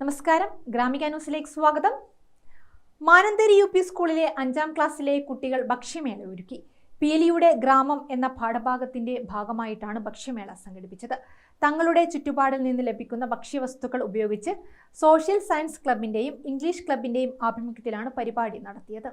നമസ്കാരം. ഗ്രാമിക ന്യൂസിലേക്ക് സ്വാഗതം. മാനന്തേരി യു പി സ്കൂളിലെ അഞ്ചാം ക്ലാസ്സിലെ കുട്ടികൾ ഭക്ഷ്യമേള ഒരുക്കി. പീലിയുടെ ഗ്രാമം എന്ന പാഠഭാഗത്തിന്റെ ഭാഗമായിട്ടാണ് ഭക്ഷ്യമേള സംഘടിപ്പിച്ചത്. തങ്ങളുടെ ചുറ്റുപാടിൽ നിന്ന് ലഭിക്കുന്ന ഭക്ഷ്യവസ്തുക്കൾ ഉപയോഗിച്ച് സോഷ്യൽ സയൻസ് ക്ലബിന്റെയും ഇംഗ്ലീഷ് ക്ലബിന്റെയും ആഭിമുഖ്യത്തിലാണ് പരിപാടി നടത്തിയത്.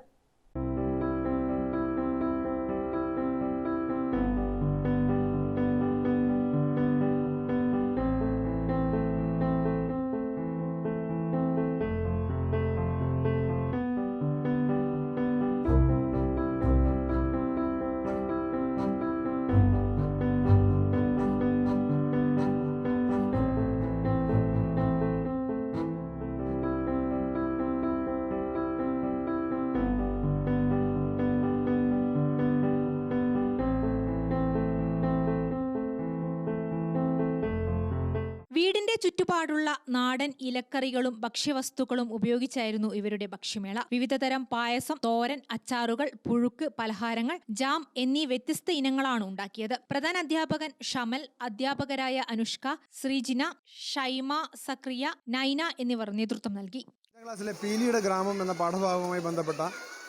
വീടിന്റെ ചുറ്റുപാടുള്ള നാടൻ ഇലക്കറികളും ഭക്ഷ്യവസ്തുക്കളും ഉപയോഗിച്ചായിരുന്നു ഇവരുടെ ഭക്ഷ്യമേള. വിവിധതരം പായസം തോരൻ അച്ചാറുകൾ പുഴുക്ക് പലഹാരങ്ങൾ ജാം എന്നീ വ്യത്യസ്ത ഇനങ്ങളാണ് ഉണ്ടാക്കിയത്. പ്രധാന അധ്യാപകൻ ഷമൽ അധ്യാപകരായ അനുഷ്ക ശ്രീജിന ഷൈമ സക്രിയ നൈന എന്നിവർ നേതൃത്വം നൽകി. ക്ലാസ്സിലെ പീലിയുടെ ഗ്രാമം എന്ന പാഠഭാഗവുമായി ബന്ധപ്പെട്ട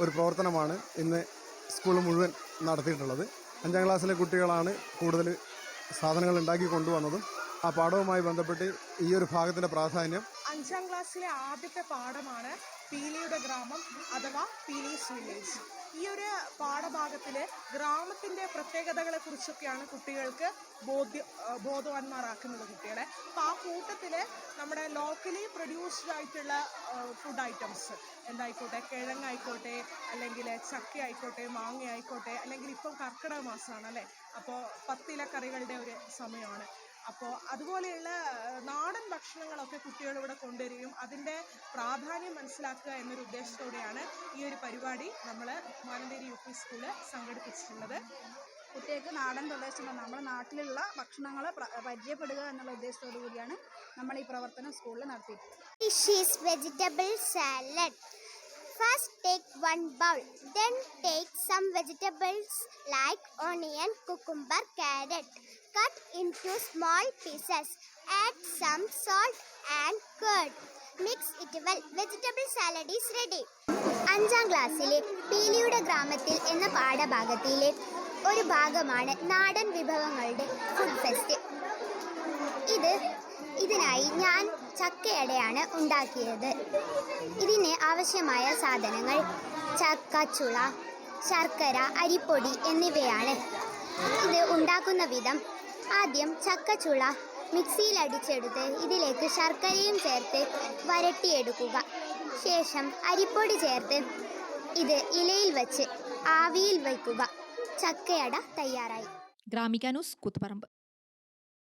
ഒരു പ്രവർത്തനമാണ് ഇന്ന് സ്കൂൾ മുഴുവൻ നടത്തിയിട്ടുള്ളത്. അഞ്ചാം ക്ലാസ്സിലെ കുട്ടികളാണ് കൂടുതൽ സാധനങ്ങൾ ഉണ്ടാക്കി കൊണ്ടുവന്നതും ആ പാഠവുമായി ബന്ധപ്പെട്ട് ഈ ഒരു ഭാഗത്തിന്റെ പ്രാധാന്യം. അഞ്ചാം ക്ലാസ്സിലെ ആദ്യത്തെ പാഠമാണ് പീലിയുടെ ഗ്രാമം അഥവാ പീലീസ് വില്ലേജ് ഈ ഒരു പാഠഭാഗത്തിൽ ഗ്രാമത്തിന്റെ പ്രത്യേകതകളെ കുറിച്ചൊക്കെയാണ് കുട്ടികൾക്ക് ബോധ്യ ബോധവാന്മാരാക്കുന്നത് കുട്ടികളെ. അപ്പോൾ ആ കൂട്ടത്തിൽ നമ്മുടെ ലോക്കലി പ്രൊഡ്യൂസ്ഡ് ആയിട്ടുള്ള ഫുഡ് ഐറ്റംസ് എന്തായിക്കോട്ടെ കിഴങ്ങായിക്കോട്ടെ അല്ലെങ്കിൽ ചക്ക ആയിക്കോട്ടെ മാങ്ങ ആയിക്കോട്ടെ അല്ലെങ്കിൽ ഇപ്പം കർക്കിടക മാസമാണ് അല്ലേ? അപ്പോൾ പത്തിലക്കറികളുടെ ഒരു സമയമാണ്. അപ്പോൾ അതുപോലെയുള്ള നാടൻ ഭക്ഷണങ്ങളൊക്കെ കുട്ടികൾ ഇവിടെ കൊണ്ടുവരികയും അതിന്റെ പ്രാധാന്യം മനസ്സിലാക്കുക എന്നൊരു ഉദ്ദേശത്തോടെയാണ് ഈ ഒരു പരിപാടി നമ്മൾ മാനന്തേരി യു പി സ്കൂളിൽ സംഘടിപ്പിച്ചിട്ടുള്ളത് കുട്ടികൾക്ക് നാടൻ പ്രദേശങ്ങൾ നമ്മുടെ നാട്ടിലുള്ള ഭക്ഷണങ്ങൾ പരിചയപ്പെടുക എന്നുള്ള ഉദ്ദേശത്തോടു കൂടിയാണ് നമ്മൾ ഈ പ്രവർത്തനം സ്കൂളിൽ നടത്തിയിട്ടുള്ളത്. First take one bowl, then take some vegetables like onion, cucumber, carrot. Cut into small pieces. Add some salt and curd. Mix it well. Vegetable salad is ready. അഞ്ചാം ക്ലാസ്സിലെ പീലിയുടെ ഗ്രാമത്തിൽ എന്ന പാഠഭാഗത്തിലെ ഒരു ഭാഗമാണ് നാടൻ വിഭവങ്ങളുടെ ഫുഡ് ഫെസ്റ്റ് ഇത് ഇതിനായി ഞാൻ ചക്കയടയാണ് ഉണ്ടാക്കിയത്. ഇതിന് ആവശ്യമായ സാധനങ്ങൾ ചക്കച്ചുള ശർക്കര അരിപ്പൊടി എന്നിവയാണ്. ഇത് ഉണ്ടാക്കുന്ന വിധം ആദ്യം ചക്കച്ചുള മിക്സിയിൽ അടിച്ചെടുത്ത് ഇതിലേക്ക് ശർക്കരയും ചേർത്ത് വരട്ടിയെടുക്കുക. ശേഷം അരിപ്പൊടി ചേർത്ത് ഇത് ഇലയിൽ വച്ച് ആവിയിൽ വയ്ക്കുക ചക്കയട തയ്യാറായി. ഗ്രാമിക ന്യൂസ് കൂത്തുപറമ്പ്.